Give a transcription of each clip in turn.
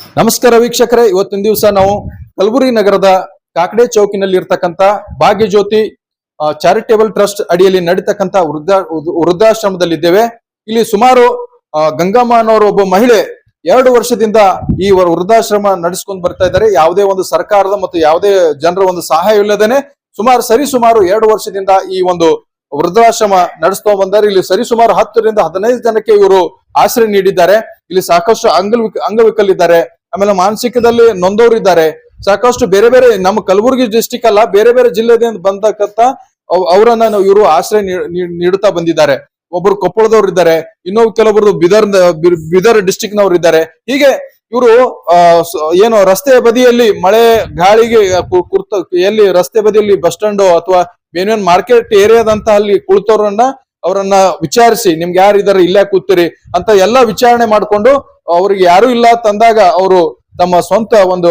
ನಮಸ್ಕಾರ ವೀಕ್ಷಕರೇ. ಇವತ್ತಿನ ದಿವಸ ನಾವು ಕಲಬುರಗಿ ನಗರದ ಕಾಕಡೆ ಚೌಕಿನಲ್ಲಿ ಇರ್ತಕ್ಕಂತ ಭಾಗ್ಯಜ್ಯೋತಿ ಚಾರಿಟೇಬಲ್ ಟ್ರಸ್ಟ್ ಅಡಿಯಲ್ಲಿ ನಡೀತಕ್ಕಂತ ವೃದ್ಧ ವೃದ್ಧಾಶ್ರಮದಲ್ಲಿದ್ದೇವೆ. ಇಲ್ಲಿ ಸುಮಾರು ಆ, ಗಂಗಮ್ಮ ಅನ್ನೋರು ಒಬ್ಬ ಮಹಿಳೆ ಎರಡು ವರ್ಷದಿಂದ ಈ ವೃದ್ಧಾಶ್ರಮ ನಡೆಸ್ಕೊಂಡು ಬರ್ತಾ ಇದ್ದಾರೆ. ಯಾವುದೇ ಒಂದು ಸರ್ಕಾರದ ಮತ್ತು ಯಾವುದೇ ಜನರ ಒಂದು ಸಹಾಯ ಇಲ್ಲದೇನೆ ಸುಮಾರು ಸರಿ ಸುಮಾರು ಎರಡು ವರ್ಷದಿಂದ ಈ ಒಂದು ವೃದ್ಧಾಶ್ರಮ ನಡೆಸ್ತಾ ಬಂದಾರೆ ಇಲ್ಲಿ ಸರಿಸುಮಾರು ಹತ್ತರಿಂದ ಹದಿನೈದು ಜನಕ್ಕೆ ಇವರು ಆಶ್ರಯ ನೀಡಿದ್ದಾರೆ. ಇಲ್ಲಿ ಸಾಕಷ್ಟು ಅಂಗವಿಕ ಅಂಗವಿಕಲಿದ್ದಾರೆ. ಆಮೇಲೆ ಮಾನಸಿಕದಲ್ಲಿ ನೊಂದವರಿದ್ದಾರೆ. ಸಾಕಷ್ಟು ಬೇರೆ ಬೇರೆ ನಮ್ಮ ಕಲಬುರಗಿ ಡಿಸ್ಟಿಕ್ ಅಲ್ಲ, ಬೇರೆ ಬೇರೆ ಜಿಲ್ಲೆದಿಂದ ಬಂದಕ್ಕಂತ ಅವ್- ಅವರನ್ನ ಇವರು ಆಶ್ರಯ ನೀಡುತ್ತಾ ಬಂದಿದ್ದಾರೆ. ಒಬ್ಬರು ಕೊಪ್ಪಳದವ್ರು ಇದ್ದಾರೆ ಇನ್ನೊಬ್ರು ಕೆಲವರು ಬಿದರ್ ಬಿದರ್ ಡಿಸ್ಟಿಕ್ ನವರು ಇದ್ದಾರೆ ಹೀಗೆ ಇವರು ಏನು ರಸ್ತೆ ಬದಿಯಲ್ಲಿ ಮಳೆ, ಗಾಳಿಗೆ ಕುರ್ತ ಎಲ್ಲಿ ರಸ್ತೆ ಬದಿಯಲ್ಲಿ ಬಸ್ ಸ್ಟಾಂಡ್ ಅಥವಾ ಬೇರೆ ಮಾರ್ಕೆಟ್ ಏರಿಯಾದಂತ ಅಲ್ಲಿ ಕುಳಿತವ್ರನ್ನ ಅವರನ್ನ ವಿಚಾರಿಸಿ, ನಿಮ್ಗೆ ಯಾರು ಇದಾರೆ? ಇಲ್ಲೇ ಕೂತೀರಿ ಅಂತ ಎಲ್ಲ ವಿಚಾರಣೆ ಮಾಡ್ಕೊಂಡು, ಅವ್ರಿಗೆ ಯಾರು ಇಲ್ಲ ತಂದಾಗ ಅವರು ತಮ್ಮ ಸ್ವಂತ ಒಂದು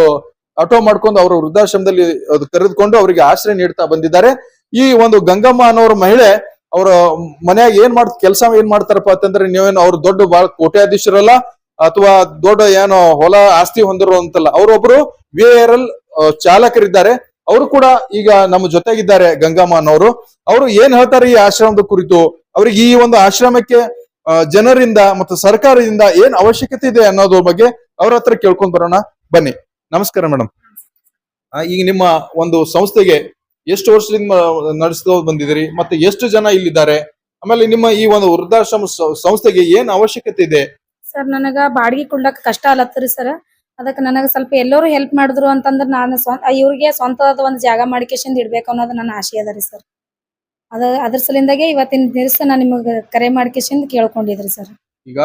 ಆಟೋ ಮಾಡ್ಕೊಂಡು ಅವರು ವೃದ್ಧಾಶ್ರಮದಲ್ಲಿ ಅದು ಕರೆದುಕೊಂಡು ಅವರಿಗೆ ಆಶ್ರಯ ನೀಡ್ತಾ ಬಂದಿದ್ದಾರೆ. ಈ ಒಂದು ಗಂಗಮ್ಮ ಅನ್ನೋರ ಮಹಿಳೆ, ಅವರ ಮನೆಯಾಗ ಏನ್ ಮಾಡ್ ಕೆಲಸ ಏನ್ ಮಾಡ್ತಾರಪ್ಪ ಅಂತಂದ್ರೆ, ನೀವೇನು ಅವ್ರು ದೊಡ್ಡ ಬಾಳ ಕೋಟ್ಯಾಧೀಶರಲ್ಲ, ಅಥವಾ ದೊಡ್ಡ ಏನೋ ಹೊಲ ಆಸ್ತಿ ಹೊಂದಿರೋ ಅಂತಲ್ಲ ಅವರೊಬ್ರು ವಿ ಆರ್ ಎಲ್ ಚಾಲಕರಿದ್ದಾರೆ. ಅವರು ಕೂಡ ಈಗ ನಮ್ಮ ಜೊತೆಗಿದ್ದಾರೆ ಗಂಗಮ್ಮ ಅನ್ನೋರು ಅವರು ಏನ್ ಹೇಳ್ತಾರೆ ಈ ಆಶ್ರಮದ ಕುರಿತು? ಅವ್ರಿಗೆ ಈ ಒಂದು ಆಶ್ರಮಕ್ಕೆ ಜನರಿಂದ ಮತ್ತು ಸರ್ಕಾರದಿಂದ ಏನ್ ಅವಶ್ಯಕತೆ ಇದೆ ಅನ್ನೋದ್ರ ಬಗ್ಗೆ ಅವ್ರ ಹತ್ರ ಕೇಳ್ಕೊಂಡ್ ಬರೋಣ. ಬನ್ನಿ. ನಮಸ್ಕಾರ ಮೇಡಮ್ ಈಗ ನಿಮ್ಮ ಒಂದು ಸಂಸ್ಥೆಗೆ ಎಷ್ಟು ವರ್ಷದಿಂದ ನಡೆಸ್ತಾ ಬಂದಿದ್ದೀರಿ ಮತ್ತೆ ಎಷ್ಟು ಜನ ಇಲ್ಲಿದ್ದಾರೆ? ಆಮೇಲೆ ನಿಮ್ಮ ಈ ಒಂದು ವೃದ್ಧಾಶ್ರಮ ಸಂಸ್ಥೆಗೆ ಏನ್ ಅವಶ್ಯಕತೆ ಇದೆ? ಸರ್, ನನಗ ಬಾಡಿಗೆ ಕೊಡ್ಲಕ್ ಕಷ್ಟ ಆಲತ್ತರಿ ಸರ್. ಅದಕ್ಕೆ ನನಗೆ ಸ್ವಲ್ಪ ಎಲ್ಲರೂ ಹೆಲ್ಪ್ ಮಾಡಿದ್ರು ಅಂತಂದ್ರ ನಾನು ಸ್ವಂತ ಇವ್ರಿಗೆ ಸ್ವಂತದ ಒಂದು ಜಾಗ ಮಾಡಿಕೇಶನ್ ಇಡ್ಬೇಕು ಅನ್ನೋದು ನನ್ನ ಆಸೆ ಅದ ರೀ ಸರ್. ಅದ ಅದ್ರ ಸಲಿಂದಾಗೆ ಇವತ್ತಿನ ದಿವಸ ನಾನು ನಿಮಗೆ ಕರೆ ಮಾಡಿಕೇಶನ್ ಕೇಳ್ಕೊಂಡಿದ್ರಿ ಸರ್. ಈಗ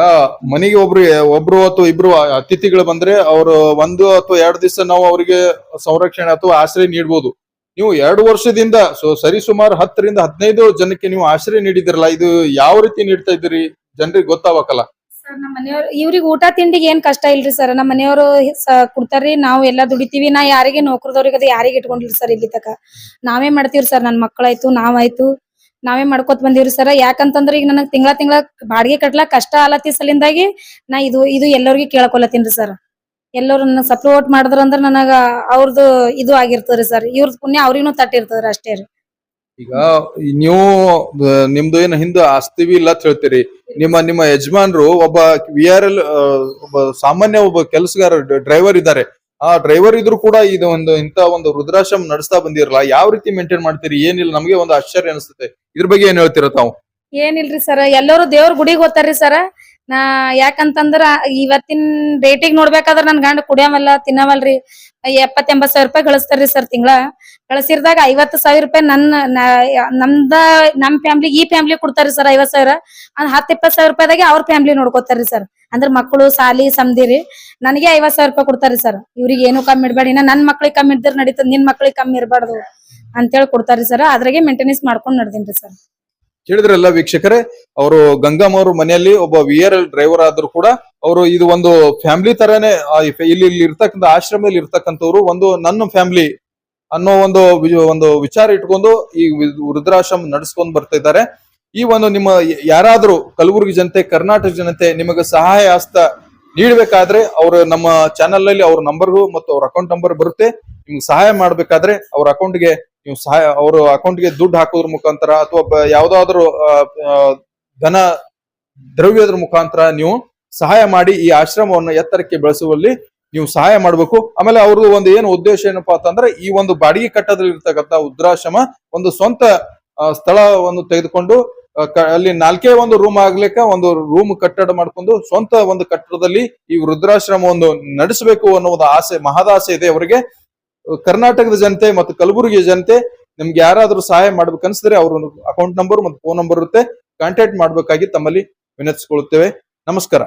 ಮನೆಗೆ ಒಬ್ರು ಒಬ್ರು ಅಥವಾ ಇಬ್ರು ಅತಿಥಿಗಳು ಬಂದ್ರೆ ಅವರು ಒಂದು ಅಥವಾ ಎರಡು ದಿವಸ ನಾವು ಅವರಿಗೆ ಸಂರಕ್ಷಣೆ ಅಥವಾ ಆಶ್ರಯ ನೀಡಬಹುದು ನೀವು ಎರಡು ವರ್ಷದಿಂದ ಸರಿ ಸುಮಾರು ಹತ್ತರಿಂದ ಹದಿನೈದು ಜನಕ್ಕೆ ನೀವು ಆಶ್ರಯ ನೀಡಿದಿರಲ್ಲ, ಇದು ಯಾವ ರೀತಿ ನೀಡ್ತಾ ಇದ್ದೀರಿ? ಜನರಿಗೆ ಗೊತ್ತಾಗಬೇಕಲ್ಲ. ಸರ್ ಮನೆಯವ್ರು ಇವ್ರಿಗೆ ಊಟ ತಿಂಡಿಗೆ ಏನ್ ಕಷ್ಟ ಇಲ್ರಿ ಸರ್? ನಮ್ಮ ಮನೆಯವರು ಕೊಡ್ತಾರ್ರಿ, ನಾವು ಎಲ್ಲಾ ದುಡಿತೀವಿ. ನಾ ಯಾರಿಗೆ ನೌಕರದವ್ರಿಗೆ ಅದು ಯಾರಿಗೆ ಇಟ್ಕೊಂಡಿಲ್ಲ ಸರ್ ಇಲ್ಲಿ ತಕ. ನಾವೇ ಮಾಡ್ತೀವ್ರಿ ಸರ್, ನನ್ ಮಕ್ಕಳಾಯ್ತು, ನಾವಾಯ್ತು. ನಾವೇ ಮಾಡ್ಕೊತ ಬಂದಿವ್ರಿ ಸರ್. ಯಾಕಂತಂದ್ರೆ ಈಗ ನನಗ್ ತಿಂಗಳ ತಿಂಗಳ ಬಾಡಿಗೆ ಕಟ್ಲಾಕ್ ಕಷ್ಟ ಆಲತ್ತಿ ಸಲಿಂದಾಗಿ ನಾ ಇದು ಇದು ಎಲ್ಲರಿಗೂ ಕೇಳ್ಕೊಲತ್ತೀನ್ರಿ ಸರ್. ಎಲ್ಲರೂ ನನಗ್ ಸಪೋರ್ಟ್ ಮಾಡಿದ್ರ ಅಂದ್ರ ನನಗ ಅವ್ರದ್ದು ಇದು ಆಗಿರ್ತದ್ರಿ ಸರ್. ಇವ್ರದ್ ಪುಣ್ಯ ಅವ್ರಿಗೂ ತಟ್ಟಿರ್ತದ್ರಿ ಅಷ್ಟೇ ರೀ. ಈಗ ನೀವು ನಿಮ್ದು ಏನ್ ಹಿಂದೆ ಆಸ್ತಿವಿ ಇಲ್ಲ ಹೇಳ್ತೀರಿ. ನಿಮ್ಮ ನಿಮ್ಮ ಯಜಮಾನ್ರು ಒಬ್ಬ ವಿ ಆರ್ ಎಲ್ ಒಬ್ಬ ಸಾಮಾನ್ಯ ಒಬ್ಬ ಕೆಲಸಗಾರ ಡ್ರೈವರ್ ಇದ್ದಾರೆ. ಆ ಡ್ರೈವರ್ ಇದ್ರು ಕೂಡ ಇದು ಒಂದು ಇಂತ ಒಂದು ರುದ್ರಾಶ್ರಮ ನಡೆಸ್ತಾ ಬಂದಿರಲ್ಲ, ಯಾವ ರೀತಿ ಮೇಂಟೈನ್ ಮಾಡ್ತೀರಿ, ಏನಿಲ್ಲ, ನಮಗೆ ಒಂದು ಆಶ್ಚರ್ಯ ಅನಿಸುತ್ತೆ. ಇದ್ರ ಬಗ್ಗೆ ಏನ್ ಹೇಳ್ತೀರಾ ತಾವು? ಏನಿಲ್ರಿ ಸರ್, ಎಲ್ಲರೂ ದೇವ್ರ ಗುಡಿಗೆ ಹೋಗ್ತಾರ್ರಿ ಸರ್. ನಾ ಯಾಕಂತಂದ್ರ ಇವತ್ತಿನ ರೇಟಿಗೆ ನೋಡ್ಬೇಕಾದ್ರ ನನ್ ಗಂಡ ಕುಡಿಯಮಲ್ಲ ತಿನ್ನವಲ್ರಿ. ಎಪ್ಪತ್ ಎಂಬತ್ ಸಾವಿರ ರೂಪಾಯಿ ಗಳಿಸ್ತಾರ್ರಿ ಸರ್ ತಿಂಗಳ. ಗಳಿಸಿರ್ದಾಗ ಐವತ್ ಸಾವಿರ ರೂಪಾಯಿ ನನ್ನ ನಮ್ದ, ನಮ್ ಫ್ಯಾಮಿಲಿ ಈ ಫ್ಯಾಮಿಲಿ ಕೊಡ್ತಾರ್ರಿ ಸರ್ ಐವತ್ ಸಾವಿರ. ಅಂದ್ ಹತ್ತು ಇಪ್ಪತ್ ಸಾವಿರ ರೂಪಾಯಿದಾಗೆ ಅವ್ರ ಫ್ಯಾಮಿಲಿ ನೋಡ್ಕೋತಾರ್ರಿ ಸರ್ ಅಂದ್ರ ಮಕ್ಕಳು ಸಾಲಿ ಸಮದಿರಿ ನನಗೆ ಐವತ್ ಸಾವಿರ ರೂಪಾಯಿ ಕೊಡ್ತಾರ್ರಿ ಸರ್ ಇವ್ರಿಗೆ ಏನು ಕಮ್ಮಿ ಇಡ್ಬೇಡಿ. ನಾ ನನ್ ಮಕ್ಳಿಗೆ ಕಮ್ಮಿ ಇಡ್ದ್ರೆ ನಡೀತದ, ನಿನ್ ಮಕ್ಳಿಗೆ ಕಮ್ಮಿ ಇರಬಾರ್ದು ಅಂತೇಳಿ ಕೊಡ್ತಾರ್ರಿ ಸರ್ ಅದ್ರಾಗೆ ಮೇಂಟೆನೆನ್ಸ್ ಮಾಡ್ಕೊಂಡ್ ನಡ್ದೀನ್ರಿ ಸರ್ ಕೇಳಿದ್ರಲ್ಲ ವೀಕ್ಷಕರೇ, ಅವರು ಗಂಗಮ್ಮ ಅವ್ರ ಮನೆಯಲ್ಲಿ ಒಬ್ಬ ವಿ ಆರ್ ಎಲ್ ಡ್ರೈವರ್ ಆದ್ರೂ ಕೂಡ ಅವರು ಇದು ಒಂದು ಫ್ಯಾಮಿಲಿ ತರಾನೇ ಇಲ್ಲಿ ಇಲ್ಲಿ ಇರ್ತಕ್ಕಂಥ ಆಶ್ರಮದಲ್ಲಿ ಇರ್ತಕ್ಕಂಥವ್ರು ಒಂದು ನನ್ನ ಫ್ಯಾಮಿಲಿ ಅನ್ನೋ ಒಂದು ಒಂದು ವಿಚಾರ ಇಟ್ಕೊಂಡು ಈ ವೃದ್ಧಾಶ್ರಮ ನಡೆಸ್ಕೊಂಡು ಬರ್ತಾ ಇದ್ದಾರೆ. ಈ ಒಂದು ನಿಮ್ಮ ಯಾರಾದರೂ ಕಲಬುರಗಿ ಜನತೆ, ಕರ್ನಾಟಕ ಜನತೆ ನಿಮಗೆ ಸಹಾಯ ಹಸ್ತ ನೀಡಬೇಕಾದ್ರೆ ಅವರು ನಮ್ಮ ಚಾನೆಲ್ನಲ್ಲಿ ಅವ್ರ ನಂಬರ್ಗೂ ಮತ್ತು ಅವ್ರ ಅಕೌಂಟ್ ನಂಬರ್ ಬರುತ್ತೆ. ನಿಮ್ಗೆ ಸಹಾಯ ಮಾಡ್ಬೇಕಾದ್ರೆ ಅವ್ರ ಅಕೌಂಟ್ಗೆ ನೀವು ಸಹಾಯ, ಅವ್ರ ಅಕೌಂಟ್ಗೆ ದುಡ್ಡು ಹಾಕೋದ್ರ ಮುಖಾಂತರ ಅಥವಾ ಯಾವ್ದಾದ್ರು ಧನ ದ್ರವ್ಯದ ಮುಖಾಂತರ ನೀವು ಸಹಾಯ ಮಾಡಿ ಈ ಆಶ್ರಮವನ್ನು ಎತ್ತರಕ್ಕೆ ಬೆಳೆಸುವಲ್ಲಿ ನೀವು ಸಹಾಯ ಮಾಡಬೇಕು. ಆಮೇಲೆ ಅವ್ರದ್ದು ಒಂದು ಏನು ಉದ್ದೇಶ ಏನಪ್ಪಾ ಅಂತಂದ್ರೆ ಈ ಒಂದು ಬಾಡಿಗೆ ಕಟ್ಟದಲ್ಲಿ ಇರ್ತಕ್ಕಂಥ ವೃದ್ಧಾಶ್ರಮ ಒಂದು ಸ್ವಂತ ಸ್ಥಳವನ್ನು ತೆಗೆದುಕೊಂಡು ಅಲ್ಲಿ ನಾಲ್ಕೇ ಒಂದು ರೂಮ್ ಆಗ್ಲಿಕ್ಕೆ ಒಂದು ರೂಮ್ ಕಟ್ಟಡ ಮಾಡ್ಕೊಂಡು ಸ್ವಂತ ಒಂದು ಕಟ್ಟಡದಲ್ಲಿ ಈ ವೃದ್ಧಾಶ್ರಮವನ್ನು ನಡೆಸಬೇಕು ಅನ್ನೋ ಒಂದು ಆಸೆ, ಮಹದಾಸೆ ಇದೆ ಅವರಿಗೆ. ಕರ್ನಾಟಕದ ಜನತೆ ಮತ್ತು ಕಲಬುರಗಿ ಜನತೆ ನಿಮ್ಗೆ ಯಾರಾದರೂ ಸಹಾಯ ಮಾಡ್ಬೇಕು ಅನ್ಸಿದ್ರೆ ಅವ್ರ ಅಕೌಂಟ್ ನಂಬರ್ ಮತ್ತು ಫೋನ್ ನಂಬರ್ ಇರುತ್ತೆ. ಕಾಂಟ್ಯಾಕ್ಟ್ ಮಾಡ್ಬೇಕಾಗಿ ತಮ್ಮಲ್ಲಿ ವಿನಂತಿಸಿಕೊಳ್ಳುತ್ತೇವೆ ನಮಸ್ಕಾರ.